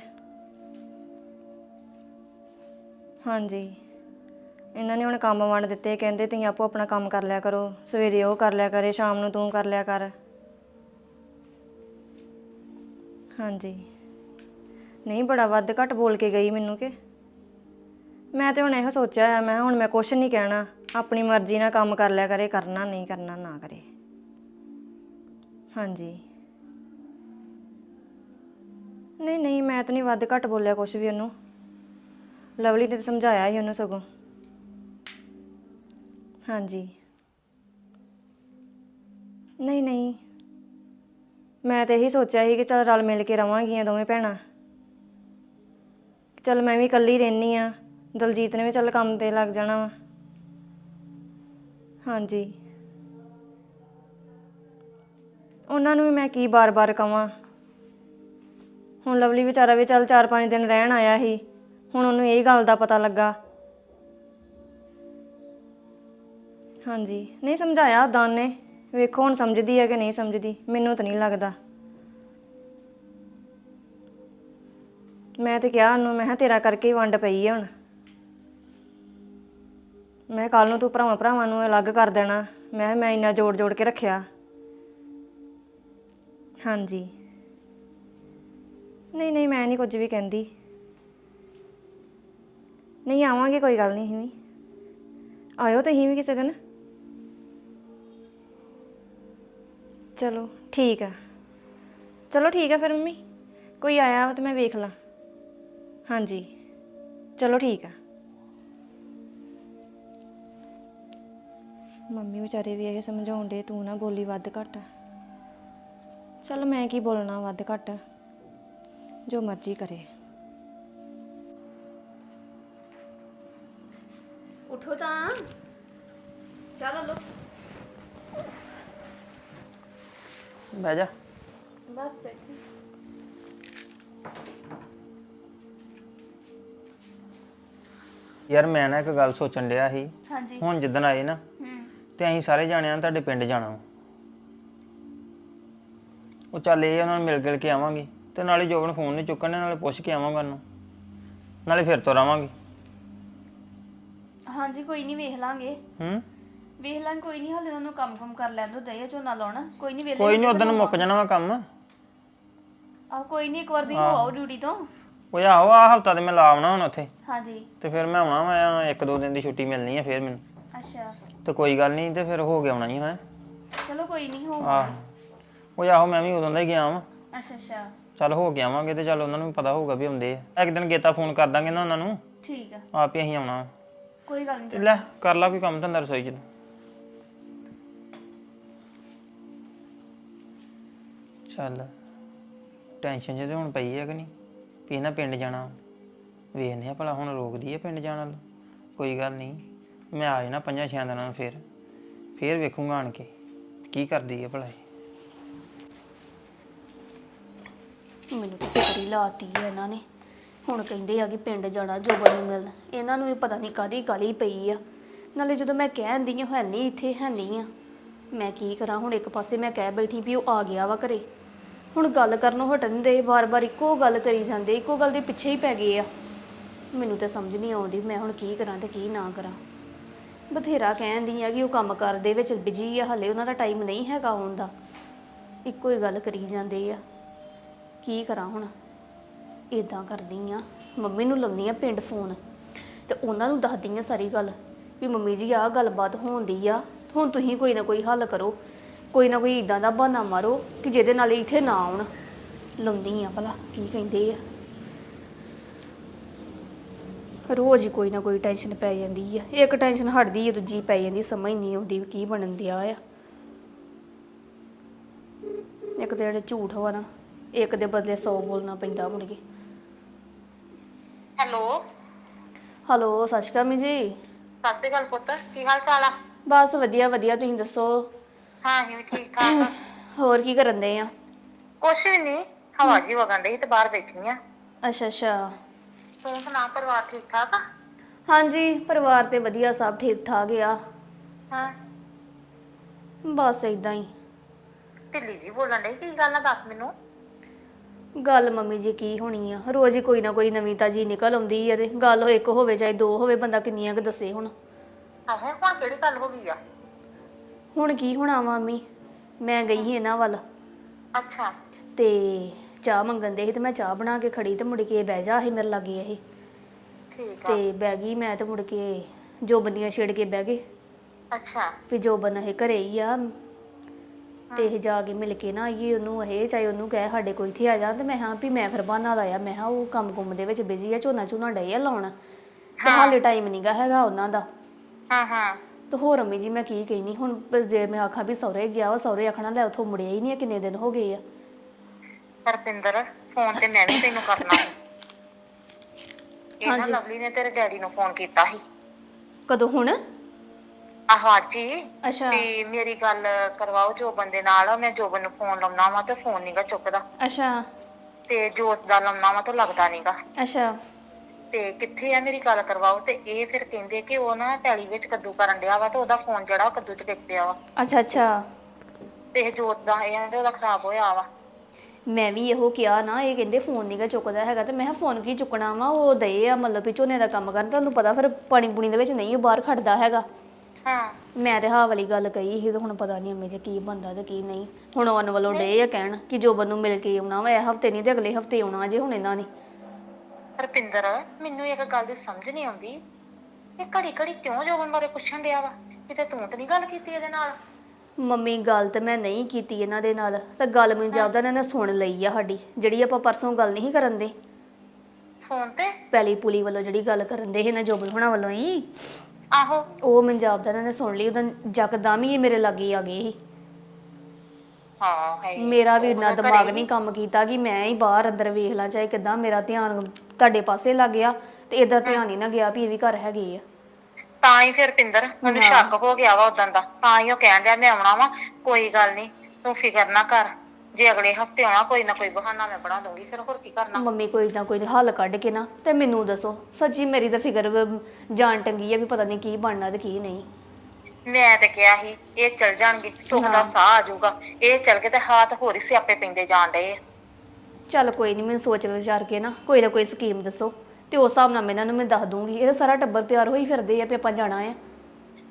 ਹਾਂਜੀ। ਇਹਨਾਂ ਨੇ ਹੁਣ ਕੰਮ ਵੰਡ ਦਿੱਤੇ, ਕਹਿੰਦੇ ਤੁਸੀਂ ਆਪੋ ਆਪਣਾ ਕੰਮ ਕਰ ਲਿਆ ਕਰੋ। ਸਵੇਰੇ ਉਹ ਕਰ ਲਿਆ ਕਰੇ, ਸ਼ਾਮ ਨੂੰ ਤੂੰ ਕਰ ਲਿਆ ਕਰ। ਹਾਂਜੀ। ਨਹੀਂ, ਬੜਾ ਵੱਧ ਘੱਟ ਬੋਲ ਕੇ ਗਈ ਮੈਨੂੰ ਕਿ। ਮੈਂ ਤੇ ਹੁਣ ਇਹੋ ਸੋਚਿਆ ਆ, ਮੈਂ ਹੁਣ ਮੈਂ ਕੁਛ ਨਹੀਂ ਕਹਿਣਾ। ਆਪਣੀ ਮਰਜ਼ੀ ਨਾਲ ਕੰਮ ਕਰ ਲਿਆ ਕਰੇ, ਕਰਨਾ ਨਹੀਂ, ਕਰਨਾ ਨਾ ਕਰੇ। ਹਾਂਜੀ। ਨਹੀਂ ਨਹੀਂ, ਮੈਂ ਤਾਂ ਨਹੀਂ ਵੱਧ ਘੱਟ ਬੋਲਿਆ ਕੁਛ ਵੀ ਉਹਨੂੰ। ਲਵਲੀ ਨੇ ਤਾਂ ਸਮਝਾਇਆ ਹੀ ਉਹਨੂੰ ਸਗੋਂ। ਹਾਂਜੀ। ਨਹੀਂ ਨਹੀਂ। ਮੈਂ ਤੇ ਇਹੀ ਸੋਚਿਆ ਸੀ ਕਿ ਚਲ ਰਲ ਮਿਲ ਕੇ ਰਵਾਂਗੀਆਂ ਦੋਵੇਂ ਭੈਣਾਂ। ਚਲ ਮੈਂ ਵੀ ਇਕੱਲੀ ਰਹਿਨੀ ਆ। ਦਲਜੀਤ ਨੇ ਵੀ ਚੱਲ ਕੰਮ ਤੇ ਲੱਗ ਜਾਣਾ ਵਾ। ਹਾਂਜੀ। ਉਹਨਾਂ ਨੂੰ ਵੀ ਮੈਂ ਕੀ ਬਾਰ-ਬਾਰ ਕਵਾਂ। ਹੁਣ ਲਵਲੀ ਵਿਚਾਰਾ ਵੀ ਚੱਲ 4-5 ਦਿਨ ਰਹਿਣ ਆਇਆ ਸੀ। ਹੁਣ ਉਹਨੂੰ ਇਹ ਗੱਲ ਦਾ ਪਤਾ ਲੱਗਾ। ਹਾਂਜੀ। ਨਹੀਂ ਸਮਝਾਇਆ ਦਾਨ ਨੇ ਵੇਖੋ ਹੁਣ ਸਮਝਦੀ ਹੈ ਕਿ ਨਹੀਂ ਸਮਝਦੀ, ਮੈਨੂੰ ਤਾਂ ਨਹੀਂ ਲੱਗਦਾ। ਮੈਂ ਤੇ ਕਿਹਾ ਉਹਨੂੰ, ਮੈਂ ਕਿਹਾ ਤੇਰਾ ਕਰਕੇ ਹੀ ਵੰਡ ਪਈ ਆ ਹੁਣ। ਮੈਂ ਕੱਲ ਨੂੰ ਤੂੰ ਭਰਾਵਾਂ ਭਰਾਵਾਂ ਨੂੰ ਅਲੱਗ ਕਰ ਦੇਣਾ। ਮੈਂ ਕਿਹਾ ਮੈਂ ਇੰਨਾ ਜੋੜ ਜੋੜ ਕੇ ਰੱਖਿਆ। ਹਾਂਜੀ। ਨਹੀਂ ਨਹੀਂ, ਮੈਂ ਨਹੀਂ ਕੁਝ ਵੀ ਕਹਿੰਦੀ। ਨਹੀਂ, ਆਵਾਂਗੇ, ਕੋਈ ਗੱਲ ਨਹੀਂ, ਅਸੀਂ ਵੀ। ਆਇਓ ਤੁਸੀਂ ਵੀ ਕਿਸੇ ਦਿਨ। ਚਲੋ, ਠੀਕ ਆ। ਚਲੋ ਠੀਕ ਆ ਫਿਰ ਮੰਮੀ। ਕੋਈ ਆਇਆ ਵਾ ਤੇ ਮੈਂ ਵੇਖ ਲਾਂ। ਹਾਂਜੀ। ਚਲੋ ਠੀਕ ਆ। ਮੰਮੀ ਵਿਚਾਰੇ ਵੀ ਇਹ ਸਮਝਾਉਣ ਦੇ ਤੂੰ ਨਾ ਬੋਲੀ ਵੱਧ ਘੱਟ। ਚਲ ਮੈਂ ਕੀ ਬੋਲਣਾ ਵੱਧ ਘੱਟ? ਜੋ ਮਰਜ਼ੀ ਕਰੇ। ਉਠੋ ਤਾਂ। ਚਲੋ ਲੋ ਬਹਿ ਜਾ। ਬਸ ਬੈਠੀ। ਯਾਰ ਮੈਂ ਨਾ ਇੱਕ ਗੱਲ ਸੋਚਣ ਡਿਆ ਸੀ। ਹਾਂਜੀ। ਹੁਣ ਜਿੱਦਣ ਆਏ ਨਾ ਹੂੰ। ਤੇ ਅਸੀਂ ਸਾਰੇ ਜਾਣਿਆਂ ਨੇ ਤੁਹਾਡੇ ਪਿੰਡ ਜਾਣਾ ਵਾ। ਉਹ ਚੱਲ ਇਹ ਆ, ਉਹਨਾਂ ਨੂੰ ਮਿਲ ਗਿਲ ਕੇ ਆਵਾਂਗੇ ਤੇ ਨਾਲੇ ਜੋਬਨ ਫੋਨ ਨਹੀਂ ਚੁੱਕਣ ਨਾਲੇ ਪੁੱਛ ਕੇ ਆਵਾਂਗਾ ਉਹਨੂੰ ਨਾਲੇ ਫਿਰ ਤੋਂ ਆਵਾਂਗੇ ਹਾਂਜੀ ਕੋਈ ਨਹੀਂ ਵੇਖ ਲਾਂਗੇ। ਹੂੰ? ਵੇਖ ਕੋਈ ਨਹੀਂ ਹਾਲੇ ਉਹਨਾਂ ਨੂੰ ਕੰਮ ਕੰਮ ਕਰ ਲੈਣ ਦੋ ਦਈਏ ਝੋਨਾ ਲਾਉਣਾ। ਕੋਈ ਨਹੀਂ ਵੇਲੇ ਕੋਈ ਨਹੀਂ ਉਦੋਂ ਮੁੱਕ ਜਾਣਾ ਵਾ ਕੰਮ। ਆ ਕੋਈ ਨਹੀਂ ਇੱਕ ਵਾਰ ਦੀ ਹੋ। ਆਓ ਡਿਊਟੀ ਤੋਂ। ਉਹ ਆਹੋ ਆ ਹਫਤਾ ਤੇ ਮੈਂ ਲਾ ਆਉਣਾ ਹੁਣ ਉੱਥੇ। ਹਾਂਜੀ। ਤੇ ਫਿਰ ਮੈਂ ਆਉਣਾ ਵਾ ਇੱਕ ਦੋ ਦਿਨ ਦੀ ਛੁੱਟੀ ਮਿਲਣੀ ਆ ਫਿਰ ਮੈਨੂੰ। ਅੱਛਾ। ਤੇ ਕੋਈ ਗੱਲ ਨਹੀਂ ਤੇ ਫਿਰ ਹੋ ਗਿਆ ਆਉਣਾ ਨਹੀਂ ਮੈਂ। ਚਲੋ ਕੋਈ ਨਹੀਂ ਹੋ ਆਹ। ਉਹ ਆਹੋ ਮੈਂ ਵੀ ਉਦੋਂ ਦਾ ਹੀ ਗਿਆ ਵਾਂ। ਅੱਛਾ ਅੱਛਾ। ਚੱਲ ਹੋ ਕੇ ਆਵਾਂਗੇ ਤੇ ਚੱਲ ਉਹਨਾਂ ਨੂੰ ਵੀ ਪਤਾ ਹੋਊਗਾ ਵੀ ਆਉਂਦੇ ਆ। ਇੱਕ ਦਿਨ ਗੇਤਾ ਫੋਨ ਕਰ ਦਾਂਗੇ ਨਾ ਉਹਨਾਂ ਨੂੰ। ਠੀਕ ਆ। ਆਪ ਹੀ ਅਸੀਂ ਆਉਣਾ। ਕੋਈ ਗੱਲ ਤੇ ਨਹੀਂ ਲੈ ਕਰ ਲਾ ਕੋਈ ਕੰਮ ਧੰਦਾ ਰਸੋਈ ਚ। ਚੱਲ ਟੈਨਸ਼ਨ ਜਿਹਦੇ ਹੁਣ ਪਈ ਹੈ ਕਿ ਨਹੀਂ, ਵੀ ਇਹਨਾਂ ਪਿੰਡ ਜਾਣਾ। ਵੇਖਦੇ ਆ ਭਲਾ ਹੁਣ ਰੋਕਦੀ ਹੈ ਪਿੰਡ ਜਾਣ ਵੱਲ। ਕੋਈ ਗੱਲ ਨਹੀਂ, ਮੈਂ ਆ ਜਾਣਾ ਪੰਜਾਂ ਛਿਆਂ ਦਿਨਾਂ ਨੂੰ ਫੇਰ। ਫੇਰ ਵੇਖੂੰਗਾ ਆਣ ਕੇ, ਕੀ ਕਰਦੀ ਹੈ ਭਲਾ ਇਹ। ਮੈਨੂੰ ਤਾਂ ਫਿਕਰ ਹੀ ਲਾਤੀ ਹੈ ਇਹਨਾਂ ਨੇ। ਹੁਣ ਕਹਿੰਦੇ ਆ ਕਿ ਪਿੰਡ ਜਾਣਾ ਜੋਬਨ ਨੂੰ ਮਿਲਣ। ਇਹਨਾਂ ਨੂੰ ਵੀ ਪਤਾ ਨਹੀਂ ਕਾਦੀ ਕਾਲੀ ਪਈ ਆ। ਨਾਲੇ ਜਦੋਂ ਮੈਂ ਕਹਿੰਦੀ ਆ, ਹੈ ਨਹੀਂ, ਇੱਥੇ ਹੈ ਨਹੀਂ ਆ। ਮੈਂ ਕੀ ਕਰਾਂ, ਹੁਣ ਇੱਕ ਪਾਸੇ ਮੈਂ ਕਹਿ ਬੈਠੀ ਵੀ ਉਹ ਆ ਗਿਆ ਵਾ ਘਰੇ। ਹੁਣ ਗੱਲ ਕਰਨੋਂ ਹਟਣ ਦੇ, ਵਾਰ-ਵਾਰ ਇੱਕੋ ਗੱਲ ਕਰੀ ਜਾਂਦੇ, ਇੱਕੋ ਗੱਲ ਦੇ ਪਿੱਛੇ ਹੀ ਪੈ ਗਏ ਆ। ਮੈਨੂੰ ਤਾਂ ਸਮਝ ਨਹੀਂ ਆਉਂਦੀ ਮੈਂ ਹੁਣ ਕੀ ਕਰਾਂ ਤੇ ਕੀ ਨਾ ਕਰਾਂ। ਬਥੇਰਾ ਕਹਿੰਦੀ ਆ ਕਿ ਉਹ ਕੰਮ ਕਰਦੇ ਵਿੱਚ ਬਿਜ਼ੀ ਆ, ਹਲੇ ਉਹਨਾਂ ਦਾ ਟਾਈਮ ਨਹੀਂ ਹੈਗਾ ਆਉਣ ਦਾ। ਇੱਕੋ ਹੀ ਗੱਲ ਕਰੀ ਜਾਂਦੇ ਆ। ਕੀ ਕਰਾਂ ਹੁਣ? ਇਦਾਂ ਕਰਦੀ ਆ। ਮੰਮੀ ਨੂੰ ਲਾਉਂਦੀ ਆ ਪਿੰਡ ਫੋਨ। ਤੇ ਉਹਨਾਂ ਨੂੰ ਦੱਸਦੀ ਆ ਸਾਰੀ ਗੱਲ ਵੀ ਮੰਮੀ ਜੀ ਆਹ ਗੱਲਬਾਤ ਹੋਣ ਦੀ ਆ। ਹੁਣ ਤੁਸੀਂ ਕੋਈ ਨਾ ਕੋਈ ਹੱਲ ਕਰੋ। ਕੋਈ ਨਾ ਕੋਈ ਇਦਾਂ ਦਾ ਬਹਾਨਾ ਮਾਰੋ ਕਿ ਜਿਹਦੇ ਨਾਲ ਇਹ ਇੱਥੇ ਨਾ ਆਉਣ। ਲਾਉਂਦੀ ਆ ਭਲਾ ਕੀ ਕਹਿੰਦੇ ਆ। ਰੋਜ਼ ਹੀ ਕੋਈ ਨਾ ਕੋਈ ਟੈਨਸ਼ਨ ਪੈ ਜਾਂਦੀ ਆ। ਇੱਕ ਟੈਨਸ਼ਨ ਹਟਦੀ ਆ ਦੂਜੀ ਪੈ ਜਾਂਦੀ ਸਮਝ ਨਹੀਂ ਆਉਂਦੀ ਵੀ ਕੀ ਬਣਨ ਦਿਆ ਆ। ਇੱਕ ਜਿਹੜੇ ਝੂਠ ਵਾ ਨਾ ਇੱਕ ਦੇ ਬਦਲੇ 100 ਬੋਲਣਾ ਪੈਂਦਾ ਮੁੜ ਕੇ। ਹੈਲੋ। ਹਲੋ ਸਤਿ ਸ਼੍ਰੀ ਅਕਾਲ ਮੀ ਜੀ। ਸਤਿ ਸ਼੍ਰੀ ਅਕਾਲ ਪੁੱਤ ਕੀ ਹਾਲ ਚਾਲ ਆ? ਬਸ ਵਧੀਆ ਵਧੀਆ ਤੁਸੀਂ ਦੱਸੋ? ਠੀਕ ਠਾਕ। ਹੋਰ ਕੀ ਕਰਨ ਦੇ ਆ? ਕੁਛ ਵੀ ਨਹੀਂ ਹਵਾ ਜੀ ਵਗਣ ਡਈ ਤੇ ਬਾਹਰ ਬੈਠੀ ਆ। ਅੱਛਾ ਅੱਛਾ। ਤੂੰ ਸੁਣਾ ਪਰਿਵਾਰ ਠੀਕ ਠਾਕ ਆ? ਹਾਂਜੀ ਪਰਿਵਾਰ ਤੇ ਵਧੀਆ ਸਭ ਠੀਕ ਠਾਕ ਆ। ਹਾਂ। ਬਸ ਇਦਾਂ ਹੀ ਢਿੱਲੀ ਜੀ ਬੋਲਣ ਡਈ ਕੀ ਗੱਲ ਆ ਦੱਸ ਮੈਨੂੰ। ਗੱਲ ਮੰਮੀ ਜੀ ਕੀ ਹੋਣੀ ਆ ਰੋਜ਼ ਹੀ ਕੋਈ ਨਾ ਕੋਈ ਨਵੀਂ ਤਾਜੀ ਨਿਕਲ ਆਉਂਦੀ ਆ ਤੇ ਗੱਲ ਇੱਕ ਹੋਵੇ ਚਾਹੇ ਦੋ ਹੋਵੇ ਬੰਦਾ ਕਿੰਨੀਆਂ ਕੁ ਦੱਸੇ ਹੁਣ। ਆਹੇ ਹੁਣ ਕਿਹੜੀ ਗੱਲ ਹੋ ਗਈ ਆ? ਹੁਣ ਕੀ ਹੋਣਾ ਵਾ ਮੰਮੀ? ਮੈਂ ਗਈ ਸੀ ਇਹਨਾਂ ਵੱਲ। ਅੱਛਾ। ਤੇ ਚਾਹ ਮੰਗਣ ਦੇ ਸੀ ਤੇ ਮੈਂ ਚਾਹ ਬਣਾ ਕੇ ਖੜੀ ਤੇ ਮੁੜ ਕੇ ਬਹਿ ਜਾ ਇਹ ਮੇਰੇ ਲਾਗੇ ਇਹ। ਠੀਕ ਆ। ਤੇ ਬਹਿ ਗਈ ਮੈਂ ਤੇ ਮੁੜ ਕੇ ਜੋ ਬੰਦੀਆਂ ਛੇੜ ਕੇ ਬਹਿ ਗਏ। ਅੱਛਾ। ਵੀ ਜੋ ਬਨ ਇਹ ਘਰੇ ਹੀ ਆ। ਤੇ ਇਹ ਜਾ ਕੇ ਮਿਲ ਕੇ ਨਾ ਆਈਏ ਉਹਨੂੰ ਇਹ ਚਾਹੇ ਉਹਨੂੰ ਕਹੇ ਸਾਡੇ ਕੋਈ ਇੱਥੇ ਆ ਜਾ ਤੇ ਮੈਂ ਹਾਂ ਵੀ ਮੈਂ ਫਿਰ ਬਹਾਨਾ ਲਾਇਆ ਮੈਂ ਹਾਂ ਉਹ ਕੰਮ ਕੁੰਮ ਦੇ ਵਿੱਚ ਬਿਜ਼ੀ ਆ ਝੋਨਾ ਝੋਨਾ ਡਏ ਆ ਲਾਉਣ। ਤੇ ਹਾਲੇ ਟਾਈਮ ਨਹੀਂਗਾ ਹੈਗਾ ਉਹਨਾਂ ਦਾ। ਹਾਂ ਹਾਂ। ਤੇ ਹੋਰ ਅੰਮੀ ਜੀ ਮੈਂ ਕੀ ਕਹਿਨੀ ਹੁਣ ਜੇ ਮੈਂ ਆਖਾਂ ਵੀ ਸਹੁਰੇ ਗਿਆ ਵਾ ਸਹੁਰੇ ਆਖਣਾ ਲੈ ਉਥੋਂ ਮੁੜਿਆ ਹੀ ਨਹੀਂ ਆ, ਕਿੰਨੇ ਦਿਨ ਹੋ ਗਏ ਆ। ਰਪਿੰਦਰ ਫੋਨ ਤੇ ਮੈਂ ਵੀ ਤੈਨੂੰ ਕਰਨਾ ਸੀ। ਇਹ ਨਾ ਹਾਂਜੀ। ਲਵਲੀ ਨੇ ਤੇਰੇ ਡੈਡੀ ਨੂੰ ਫੋਨ ਕੀਤਾ ਸੀ। ਕਦੋਂ ਹੁਣ? ਆਹੋ ਅੱਜ ਹੀ। ਅੱਛਾ। ਵੀ ਮੇਰੀ ਗੱਲ ਕਰਵਾਓ ਜੋ ਬੰਦੇ ਨਾਲ ਮੈਂ ਜੋਬਨ ਨੂੰ ਫੋਨ ਲਾਉਣਾ ਵਾ ਤੇ ਫੋਨ ਨਹੀਂਗਾ ਚੁੱਕਦਾ। ਅੱਛਾ। ਤੇ ਜੋਤ ਦਾ ਲਾਉਣਾ ਵਾ ਤਾਂ ਲੱਗਦਾ ਨਹੀਂਗਾ ਅੱਛਾ। ਤੇ ਕਿੱਥੇ ਆ ਮੇਰੀ ਗੱਲ ਕਰਵਾਓ? ਤੇ ਇਹ ਫਿਰ ਕਹਿੰਦੇ ਕਿ ਉਹ ਨਾ ਪੈਲੀ ਵਿੱਚ ਕੱਦੂ ਕਰਨ ਡਿਆ ਵਾ ਤੇ ਉਹਦਾ ਫੋਨ ਜਿਹੜਾ ਉਹ ਕੱਦੂ 'ਚ ਡਿੱਗ ਪਿਆ ਵਾ। ਅੱਛਾ ਅੱਛਾ। ਤੇ ਇਹ ਜੋਤ ਦਾ ਇਹ ਕਹਿੰਦੇ ਉਹਦਾ ਖਰਾਬ ਹੋਇਆ ਵਾ। ਮੈਂ ਵੀ ਇਹੋ ਕਿਹਾ ਨਾ ਇਹ ਕਹਿੰਦੇ ਫੋਨ ਨਹੀਂਗਾ ਚੁੱਕਦਾ ਹੈਗਾ ਤੇ ਮੈਂ ਕਿਹਾ ਫੋਨ ਕੀ ਚੁੱਕਣਾ ਵਾ? ਉਹ ਦਏ ਆ ਮਤਲਬ ਵੀ ਝੋਨੇ ਦਾ ਕੰਮ ਕਰਨ ਤੁਹਾਨੂੰ ਪਤਾ ਫਿਰ ਪਾਣੀ ਪੂਣੀ ਦੇ ਵਿੱਚ ਨਹੀਂ ਉਹ ਬਾਹਰ ਖੜਦਾ ਹੈਗਾ। ਹਾਂ। ਮੈਂ ਤੇ ਹਾਂ ਵਾਲੀ ਗੱਲ ਕਹੀ ਸੀ ਤੇ ਹੁਣ ਪਤਾ ਨਹੀਂ ਅੰਮੀ ਜੀ ਕੀ ਬੰਦਾ ਤੇ ਕੀ ਨਹੀਂ। ਹੁਣ ਉਹਨਾਂ ਵੱਲੋਂ ਡੇ ਆ ਕਹਿਣ ਕਿ ਜੋਬਨ ਨੂੰ ਮਿਲ ਕੇ ਆਉਣਾ ਵਾ ਇਹ ਹਫ਼ਤੇ ਨਹੀਂ ਤੇ ਅਗਲੇ ਹਫ਼ਤੇ ਆਉਣਾ ਜੇ ਹੁਣ ਇਹਨਾਂ ਨੇ। ਰਪਿੰਦਰ ਮੈਨੂੰ ਇੱਕ ਗੱਲ ਦੀ ਸਮਝ ਨਹੀਂ ਆਉਂਦੀ। ਇਹ ਘੜੀ ਘੜੀ ਕਿਉਂ ਜੋਬਨ ਬਾਰੇ ਪੁੱਛਣ ਡਿਆ ਵਾ? ਕਿਤੇ ਤੂੰ ਤਾਂ ਨਹੀਂ ਗੱਲ ਕੀਤੀ ਇਹਦੇ ਨਾਲ। ਮੰਮੀ ਗੱਲ ਤੇ ਮੈਂ ਨਹੀਂ ਕੀਤੀ ਇਹਨਾਂ ਦੇ ਨਾਲ। ਤਾਂ ਗੱਲ ਮੈਨੂੰ ਜਾਪਦਾ ਇਹਨਾਂ ਨੇ ਸੁਣ ਲਈ ਆ ਸਾਡੀ ਜਿਹੜੀ ਆਪਾਂ ਪਰਸੋਂ ਗੱਲ ਨਹੀਂ ਕਰਨ ਦੇ। ਫੋਨ ਤੇ? ਪੈਲੀ ਪੁਲੀ ਵੱਲੋਂ ਜਿਹੜੀ ਗੱਲ ਕਰਨ ਦੇ ਇਹਨਾਂ ਜੋਬਨ ਹੋਣਾ ਵੱਲੋਂ ਹੀ। ਆਹੋ। ਉਹ ਮੈਨੂੰ ਜਾਪਦਾ ਇਹਨਾਂ ਨੇ ਸੁਣ ਲਈ ਉਹਦਾ ਜਕਦਮ ਹੀ ਇਹ ਮੇਰੇ ਲਾਗੇ ਆ ਗਏ ਸੀ। ਹਾਂ। ਹੈ ਮੇਰਾ ਵੀ ਇੰਨਾ ਦਿਮਾਗ ਨਹੀਂ ਕੰਮ ਕੀਤਾ ਕਿ ਮੈਂ ਹੀ ਬਾਹਰ ਅੰਦਰ ਵੇਖ ਲਾਂ ਚਾਹੇ ਕਿਦਾਂ ਮੇਰਾ ਧਿਆਨ ਤੁਹਾਡੇ ਪਾਸੇ ਲੱਗ ਗਿਆ ਤੇ ਇਧਰ ਧਿਆਨ ਹੀ ਨਾ ਗਿਆ ਵੀ ਇਹ ਵੀ ਘਰ ਹੈਗੇ ਆ। ਤਾਂ ਹੀ ਫਿਰ ਪਿੰਦਰ ਮੈਨੂੰ ਸ਼ੱਕ ਹੋ ਗਿਆ ਵਾ ਉਦੋਂ ਦਾ ਤਾਂ ਹੀ ਉਹ ਕਹਿਣ ਡਿਆ ਮੈਂ ਆਉਣਾ ਵਾ ਕੋਈ ਗੱਲ ਨਹੀਂ ਤੂੰ ਫਿਕਰ ਨਾ ਕਰ ਜੇ ਅਗਲੇ ਹਫ਼ਤੇ ਆਉਣਾ ਕੋਈ ਨਾ ਕੋਈ ਬਹਾਨਾ ਮੈਂ ਬਣਾ ਦੂੰਗੀ ਫਿਰ ਹੋਰ ਕੀ ਕਰਨਾ। ਮੰਮੀ ਕੋਈ ਨਾ ਕੋਈ ਹੱਲ ਕੱਢ ਕੇ ਨਾ ਤੇ ਮੈਨੂੰ ਦੱਸੋ ਸੱਚੀ ਮੇਰੀ ਤਾਂ ਫਿਕਰ ਵ- ਜਾਨ ਟੰਗੀ ਆ ਵੀ ਪਤਾ ਨਹੀਂ ਕੀ ਬਣਨਾ ਤੇ ਕੀ ਨਹੀਂ। ਮੈਂ ਤੇ ਕਿਹਾ ਸੀ ਇਹ ਚਲ ਜਾਣਗੇ ਸੁੱਖ ਦਾ ਸਾਹ ਆ ਜਾਊਗਾ। ਇਹ ਚਲ ਕੇ ਤੇ ਹੱਥ ਹੋਰ ਹੀ ਸਿਆਪੇ ਪੈਂਦੇ ਜਾਣ ਡਏ ਆ। ਚੱਲ ਕੋਈ ਨਹੀਂ ਮੈਨੂੰ ਸੋਚ ਵਿਚਾਰ ਕੇ ਨਾ ਕੋਈ ਨਾ ਕੋਈ ਸਕੀਮ ਦੱਸੋ। ਤੇ ਉਸ ਹਿਸਾਬ ਨਾਲ ਮੈਂ ਇਹਨਾਂ ਨੂੰ ਮੈਂ ਦੱਸ ਦੂੰਗੀ। ਇਹਦਾ ਸਾਰਾ ਟੱਬਰ ਤਿਆਰ ਹੋਈ ਫਿਰਦੇ ਆ ਵੀ ਆਪਾਂ ਜਾਣਾ ਆ।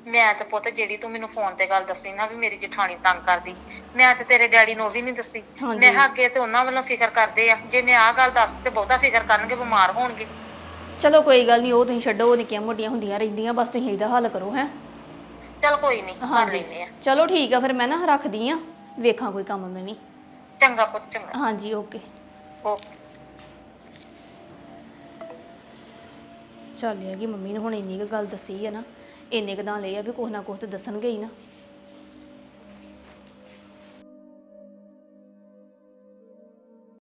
ਮੈਂ ਤੇ ਪੁੱਤ ਜਿਹੜੀ ਤੂੰ ਮੈਨੂੰ ਫੋਨ ਤੇ ਗੱਲ ਦੱਸੀ ਨਾ ਵੀ ਮੇਰੀ ਜਠਾਣੀ ਤੰਗ ਕਰਦੀ ਮੈਂ ਤੇ ਤੇਰੇ ਡੈਡੀ ਨੂੰ ਉਹ ਵੀ ਨਹੀਂ ਦੱਸੀ। ਹਾਂਜੀ। ਮੈਂ ਕਿਹਾ ਅੱਗੇ ਤੇ ਉਹਨਾਂ ਵੱਲੋਂ ਫਿਕਰ ਕਰਦੇ ਆ ਜੇ ਮੈਂ ਆਹ ਗੱਲ ਦੱਸ ਤੇ ਬਹੁਤਾ ਫਿਕਰ ਕਰਨਗੇ ਬਿਮਾਰ ਹੋਣਗੇ। ਚਲੋ ਕੋਈ ਗੱਲ ਨਹੀਂ ਉਹ ਤੁਸੀਂ ਛੱਡੋ ਉਹ ਨਿੱਕੀਆਂ ਮੋਟੀਆਂ ਹੁੰਦੀਆਂ ਰਹਿੰਦੀਆਂ ਬਸ ਤੁਸੀਂ ਇਹਦਾ ਹੱਲ ਕਰੋ ਹੈ। ਚਲ ਕੋਈ ਨਹੀਂ ਕਰ ਲੈਨੇ ਆ। ਚਲੋ ਠੀਕ ਆ ਫਿਰ ਮੈਂ ਨਾ ਰੱਖਦੀ ਆ। ਵੇਖਾਂ ਕੋਈ ਕੰਮ ਮੈਂ ਵੀ। ਚੰਗਾ ਪੁੱਤ ਚੰਗਾ। ਹਾਂਜੀ ਓਕੇ। ਓਕੇ। ਚੱਲ ਇਹ ਕਿ ਮੰਮੀ ਨੇ ਹੁਣ ਇੰਨੀ ਕੁ ਗੱਲ ਦੱਸੀ ਆ ਨਾ ਇੰਨੇ ਕੁ ਨਾਲ ਇਹ ਆ ਵੀ ਕੁਛ ਨਾ ਕੁਛ ਤੇ ਦੱਸਣਗੇ ਹੀ ਨਾ।